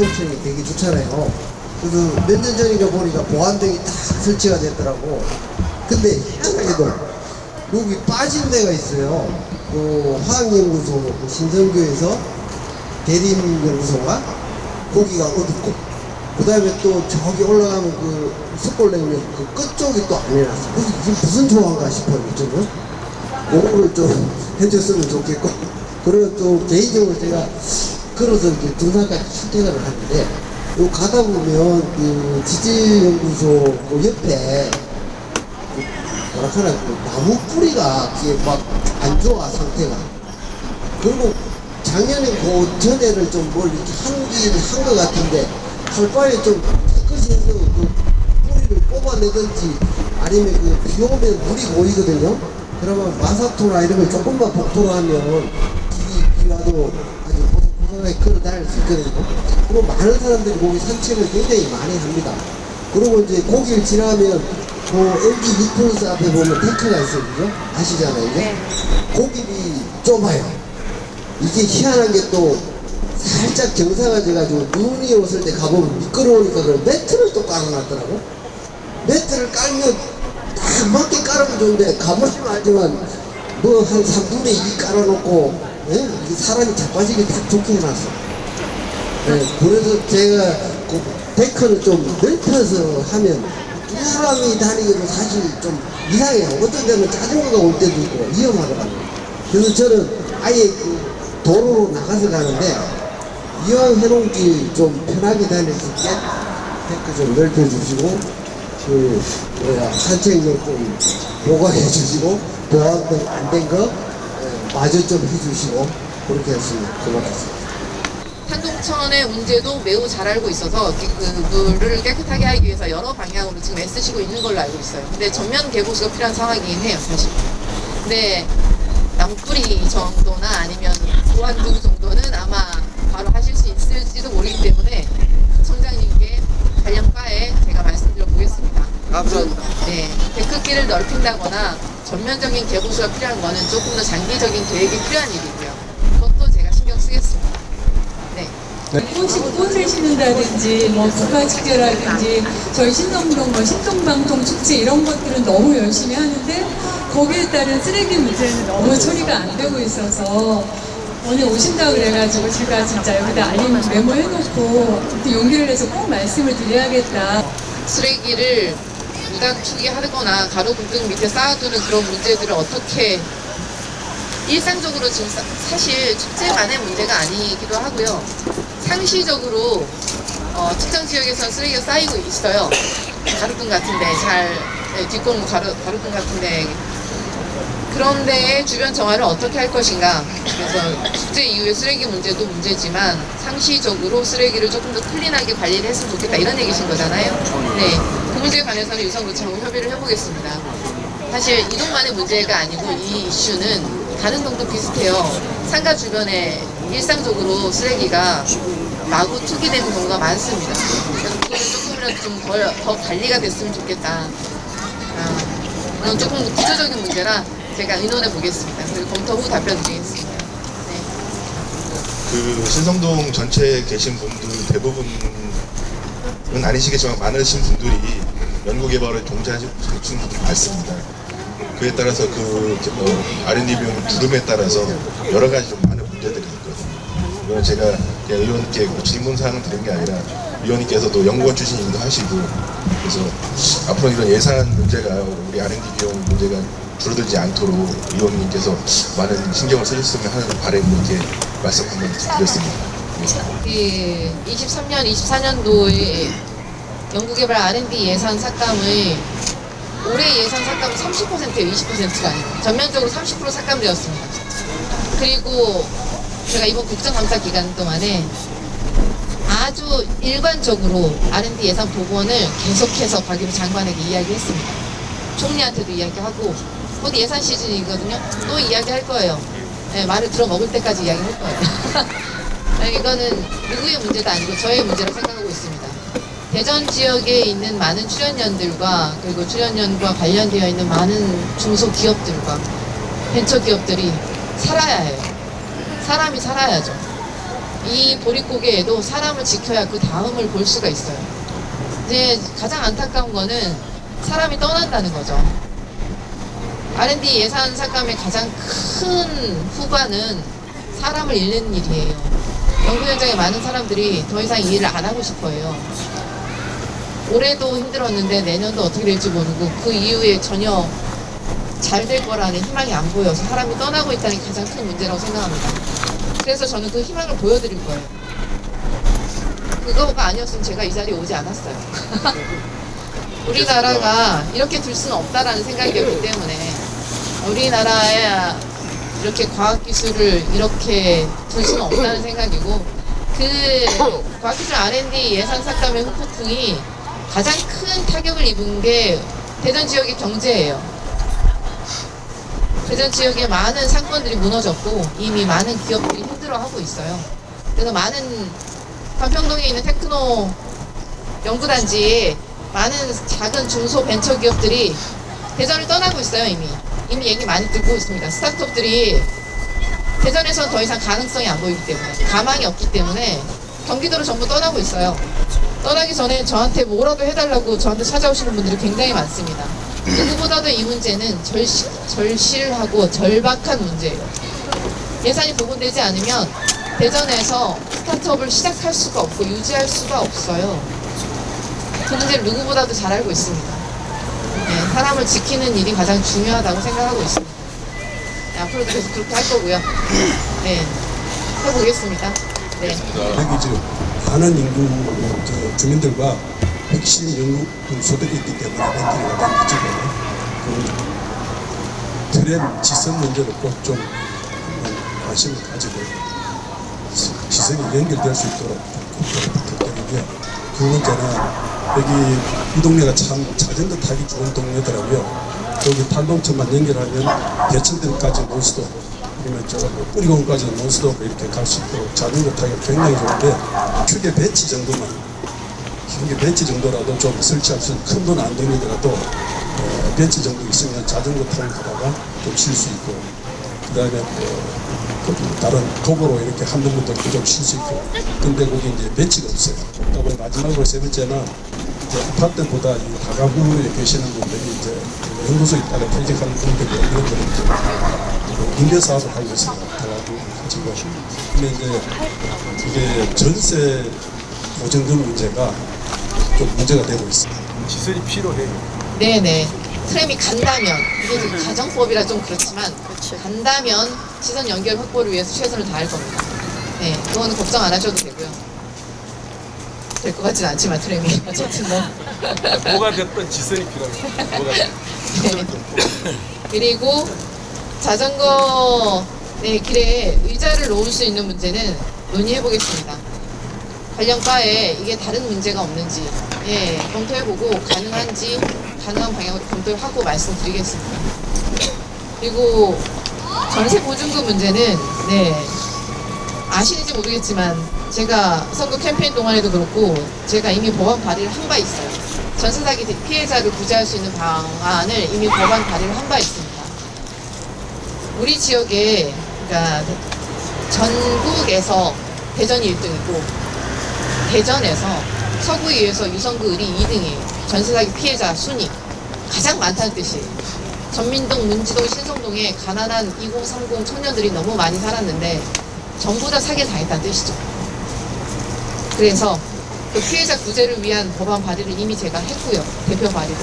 한동천이 되게 좋잖아요. 그래서 몇 년 전인가 보니까 보안등이 딱 설치가 됐더라고. 근데 희한하게도 여기 빠진 데가 있어요. 그 화학연구소 그 신성교에서 대림연구소가 거기가 어둡고 그 다음에 또 저기 올라가면 그 숯골냉면 그 끝쪽이 또 안 해놨어. 그래서 이게 무슨 조화인가 싶어요, 이쪽은. 그거를 좀 해줬으면 좋겠고 그리고 또 개인적으로 제가 걸어서 이렇게 등산까지 출퇴근을 하는데 요 가다 보면 그 지질연구소 그 옆에 그 뭐랄까나 그 나무 뿌리가 이게 막 안 좋아 상태가 그리고 작년에 그 전에를 좀뭘 이렇게 한긴 한 것 같은데 할 바에 좀 깨끗이 해서 그 뿌리를 뽑아내든지 아니면 그 비 오면 물이 고이거든요. 그러면 마사토나 이런 걸 조금만 복도로 하면 비, 비 와도 아주 고소하게 걸어 다닐 수 있거든요. 그리고 많은 사람들이 거기 산책을 굉장히 많이 합니다. 그리고 이제 거기를 지나면 그 LG 리플스 앞에 보면 데크가 있어요. 그죠? 아시잖아요. 이게? 고길이 좁아요. 이게 희한한 게 또 살짝 경사가 져가지고 눈이 왔을 때 가보면 미끄러우니까 그걸 매트를 또 깔아놨더라고. 매트를 깔면 딱 맞게 깔으면 좋은데 가보시면 알지만 뭐 한 3분의 2 깔아놓고 예? 이게 사람이 자빠지게 딱 좋게 해놨어. 예, 그래서 제가 그 데크를 좀 넓혀서 하면 두 사람이 다니기도 사실 좀 이상해요. 어떤 데는 자전거가 올 때도 있고 위험하더라고요. 그래서 저는 아예 그 도로로 나가서 가는데 이왕 해놓은 길 좀 편하게 다닐 수 있게 데크 좀 넓혀주시고 그 뭐야 산책로 좀 보강해 주시고 보안등 안된 거 마저 좀 해주시고 그렇게 했으면 고맙겠습니다. 한동천의 문제도 매우 잘 알고 있어서 그 물을 깨끗하게 하기 위해서 여러 방향으로 지금 애쓰시고 있는 걸로 알고 있어요. 근데 전면 개보수가 필요한 상황이긴 해요, 사실. 근데 나무뿌리 정도나 아니면 보안등 정도는 아마 바로 하실 수 있을지도 모르기 때문에 청장님께 관련 과에 제가 말씀드려 보겠습니다. 감사합니다. 네, 데크길을 넓힌다거나 전면적인 개보수가 필요한 거는 조금 더 장기적인 계획이 필요한 일이고요. 그것도 제가 신경 쓰겠습니다. 네. 꽃이 꽃을 심는다든지 뭐 국가축제라든지 저희 신동동 뭐 신동방통 축제 이런 것들은 너무 열심히 하는데 거기에 따른 쓰레기 문제는 너무 처리가 안 되고 있어서 오늘 오신다 그래가지고 제가 진짜 여기다 알림 메모해놓고 또 용기를 내서 꼭 말씀을 드려야겠다. 쓰레기를 무단 투기하거나 가로등등 밑에 쌓아두는 그런 문제들을 어떻게 일상적으로 지금 사- 사실 축제만의 문제가 아니기도 하고요. 상시적으로 어, 특정 지역에서 쓰레기가 쌓이고 있어요. 가로등 같은데 잘 네, 뒷골목 가로, 가로등 같은데 그런데 주변 정화를 어떻게 할 것인가. 그래서 축제 이후에 쓰레기 문제도 문제지만 상시적으로 쓰레기를 조금 더 클린하게 관리를 했으면 좋겠다 이런 얘기신 거잖아요. 네, 그 문제에 관해서는 유성구청하고 협의를 해보겠습니다. 사실 이동만의 문제가 아니고 이 이슈는 다른 동도 비슷해요. 상가 주변에 일상적으로 쓰레기가 마구 투기되는 경우가 많습니다. 그래서 그거는 조금이라도 좀더더 관리가 됐으면 좋겠다. 아, 이건 조금 구조적인 문제라 제가 의논해 보겠습니다. 그리고 검토 후 답변 드리겠습니다. 네. 그 신성동 전체에 계신 분들 대부분은 아니시겠지만 많으신 분들이 연구개발에 분들이 많습니다. 그에 따라서 그 어, R&D 비용 두름에 따라서 여러 가지 좀 많은 문제들이 있거든요. 이건 제가 그냥 의원님께 뭐 질문 사항을 드린 게 아니라 의원님께서도 연구원 출신이기도 하시고 그래서 앞으로 이런 예산 문제가 우리 R&D 비용 문제가 줄어들지 않도록 의원님께서 많은 신경을 쓰셨으면 하는 바람으로 이렇게 말씀 한번 드렸습니다. 예. 그 23년, 24년도에 연구개발 R&D 예산 삭감을 올해 예산 삭감은 30%예요, 20%가 아니고 전면적으로 30% 삭감되었습니다. 그리고 제가 이번 국정감사 기간 동안에 아주 일관적으로 R&D 예산 복원을 계속해서 박유미 장관에게 이야기했습니다. 총리한테도 이야기하고 곧 예산 시즌이거든요. 또 이야기할 거예요. 네, 말을 들어 먹을 때까지 이야기할 거예요. 네, 이거는 누구의 문제도 아니고 저의 문제라고 생각하고 있습니다. 대전 지역에 있는 많은 출연연들과 그리고 출연연과 관련되어 있는 많은 중소기업들과 벤처기업들이 살아야 해요. 사람이 살아야죠. 이 보릿고개에도 사람을 지켜야 그 다음을 볼 수가 있어요. 이제 가장 안타까운 거는 사람이 떠난다는 거죠. R&D 예산 삭감의 가장 큰 후반은 사람을 잃는 일이에요. 연구 현장에 많은 사람들이 더 이상 이 일을 안 하고 싶어 해요. 올해도 힘들었는데 내년도 어떻게 될지 모르고 그 이후에 전혀 잘 될 거라는 희망이 안 보여서 사람이 떠나고 있다는 게 가장 큰 문제라고 생각합니다. 그래서 저는 그 희망을 보여드릴 거예요. 그거가 아니었으면 제가 이 자리에 오지 않았어요. 우리나라가 이렇게 둘 수는 없다라는 생각이었기 때문에 우리나라에 이렇게 과학기술을 이렇게 둘 수는 없다는 생각이고 그 과학기술 R&D 예산 삭감의 후폭풍이 가장 큰 타격을 입은 게 대전 지역의 경제예요. 대전 지역의 많은 상권들이 무너졌고 이미 많은 기업들이 힘들어하고 있어요. 그래서 많은 관평동에 있는 테크노 연구단지에 많은 작은 중소 벤처 기업들이 대전을 떠나고 있어요 이미 이미 얘기 많이 듣고 있습니다. 스타트업들이 대전에서는 더 이상 가능성이 안 보이기 때문에 가망이 없기 때문에 경기도로 전부 떠나고 있어요. 떠나기 전에 저한테 뭐라도 해달라고 저한테 찾아오시는 분들이 굉장히 많습니다. 누구보다도 이 문제는 절실, 절실하고 절박한 문제예요. 예산이 보분되지 않으면 대전에서 스타트업을 시작할 수가 없고 유지할 수가 없어요. 그 문제를 누구보다도 잘 알고 있습니다. 네, 사람을 지키는 일이 가장 중요하다고 생각하고 있습니다. 네, 앞으로도 계속 그렇게 할 거고요. 네, 해보겠습니다. 네. 지금 많은 인구 저 주민들과 핵심 연구 소득이 있기 때문에 렌트리가 가지고 그 트램 지선 문제를 꼭 좀 관심을 가지고 시- 시선이 연결될 수 있도록 좀 부탁드리고요. 두 번째는 여기 이 동네가 참 자전거 타기 좋은 동네더라고요. 여기 탈동천만 연결하면 대천들까지 논스톱 아니면 저 뿌리공까지 논스톱 이렇게 갈 수 있도록 자전거 타기가 굉장히 좋은데 휴게 벤치 정도만 휴게 벤치 정도라도 좀 설치할 수 있는 큰 돈 안 들리더라도 어, 벤치 정도 있으면 자전거 타고 가다가 좀 쉴 수 있고 그 다음에 그 다른 도보로 이렇게 한 번도 좀쉴 수 있고. 근데 거기 이제 벤치가 없어요. 그다음에 마지막으로 세 번째는 이제 아파트보다 이 다가구에 계시는 분들이 이제 연구소에 따라 퇴직하는 분들이 이런 거를 이제 그 임대 사업을 하고 있습니다. 다가구 가지고 근데 이제 이게 전세 보증금 문제가 좀 문제가 되고 있습니다. 지설이 필요해요. 네네. 트램이 간다면, 이게 지금 가정법이라 좀 그렇지만, 간다면 시선 연결 확보를 위해서 최선을 다할 겁니다. 네, 그거는 걱정 안 하셔도 되고요. 될 것 같진 않지만, 트램이. 어쨌든 뭐. 뭐가 됐든 지설이 필요합니다. 뭐가 됐든. 네. 그리고 자전거 네, 길에 의자를 놓을 수 있는 문제는 논의해 보겠습니다. 관련 과에 이게 다른 문제가 없는지 예, 검토해 보고 가능한지 가능한 방향으로 검토를 하고 말씀드리겠습니다. 그리고 전세 보증금 문제는 네 아시는지 모르겠지만 제가 선거 캠페인 동안에도 그렇고 제가 이미 법안 발의를 한 바 있어요. 전세 사기 피해자를 구제할 수 있는 방안을 이미 법안 발의를 한 바 있습니다. 우리 지역에 그러니까 전국에서 대전이 1등이고 대전에서 서구의에서 유성구 을이 2등이에요. 전세 사기 피해자 순위 가장 많다는 뜻이에요. 전민동, 문지동, 신성동에 가난한 2030 청년들이 너무 많이 살았는데 전부 다 사기를 당했다는 뜻이죠. 그래서 그 피해자 구제를 위한 법안 발의를 이미 제가 했고요. 대표 발의로.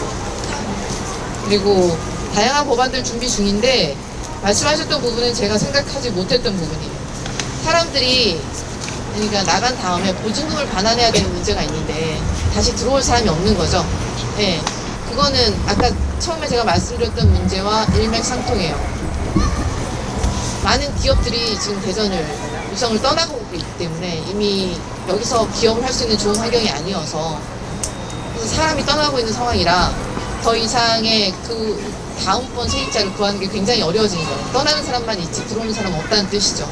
그리고 다양한 법안들 준비 중인데 말씀하셨던 부분은 제가 생각하지 못했던 부분이에요. 사람들이 그러니까 나간 다음에 보증금을 반환해야 되는 문제가 있는데 다시 들어올 사람이 없는 거죠. 예. 그거는 아까 처음에 제가 말씀드렸던 문제와 일맥상통해요. 많은 기업들이 지금 대전을 유성을 떠나고 있기 때문에 이미 여기서 기업을 할 수 있는 좋은 환경이 아니어서 그래서 사람이 떠나고 있는 상황이라 더 이상의 그 다음번 세입자를 구하는 게 굉장히 어려워지는 거예요. 떠나는 사람만 있지 들어오는 사람은 없다는 뜻이죠.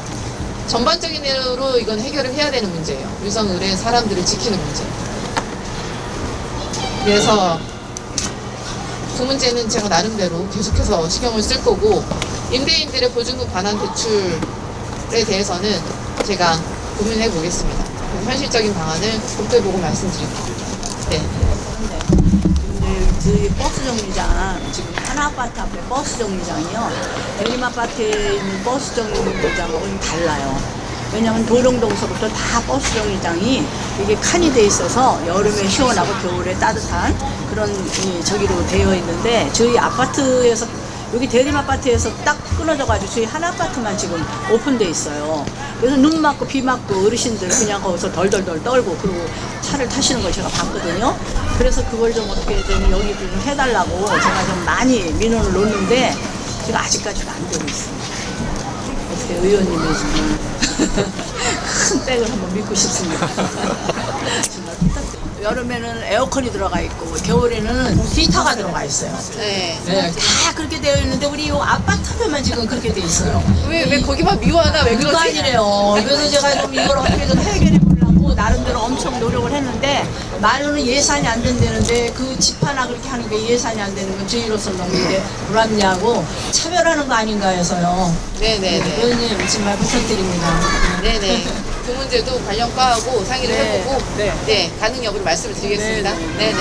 전반적인 으로 이건 해결을 해야 되는 문제예요. 유성을의 사람들을 지키는 문제. 그래서 그 문제는 제가 나름대로 계속해서 신경을 쓸 거고 임대인들의 보증금 반환 대출에 대해서는 제가 고민해 보겠습니다. 현실적인 방안을 검토해보고 말씀드릴게요. 네. 네, 저희 버스 정류장 지금 하나 아파트 앞에 버스 정류장이요. 대림 아파트에 있는 버스 정류장하고는 달라요. 왜냐하면 도룡동서부터 다 버스 정류장이 이게 칸이 돼 있어서 여름에 시원하고 겨울에 따뜻한 그런 이 저기로 되어 있는데 저희 아파트에서 여기 대림 아파트에서 딱 끊어져가지고 저희 한 아파트만 지금 오픈돼 있어요. 그래서 눈 맞고 비 맞고 어르신들 그냥 거기서 덜덜덜 떨고 그리고 차를 타시는 걸 제가 봤거든요. 그래서 그걸 좀 어떻게 좀 여기 좀 해달라고 제가 좀 많이 민원을 놓는데 지금 아직까지도 안 되고 있습니다. 어떻게 의원님이 지금 큰 백을 한번 믿고 싶습니다. 여름에는 에어컨이 들어가 있고 겨울에는 히터가 들어가 있어요. 네. 네, 다 그렇게 되어 있는데 우리 이 아파트만 지금 그렇게 돼 있어요. 왜, 왜 거기만 미워하나? 왜 그거 그러지? 아니래요. 그래서 제가 좀 이걸 어떻게 좀 해결해 나름대로 엄청 노력을 했는데 말로는 예산이 안 된다는데 그 집 하나 그렇게 하는 게 예산이 안 되는 건 저희로서 너무 이게 불합리하고 차별하는 거 아닌가 해서요. 네네네. 의원님 정말 부탁드립니다. 네네. 그 문제도 관련 과하고 상의를 네. 해보고 네. 네 가능 여부를 말씀을 드리겠습니다. 네, 네네.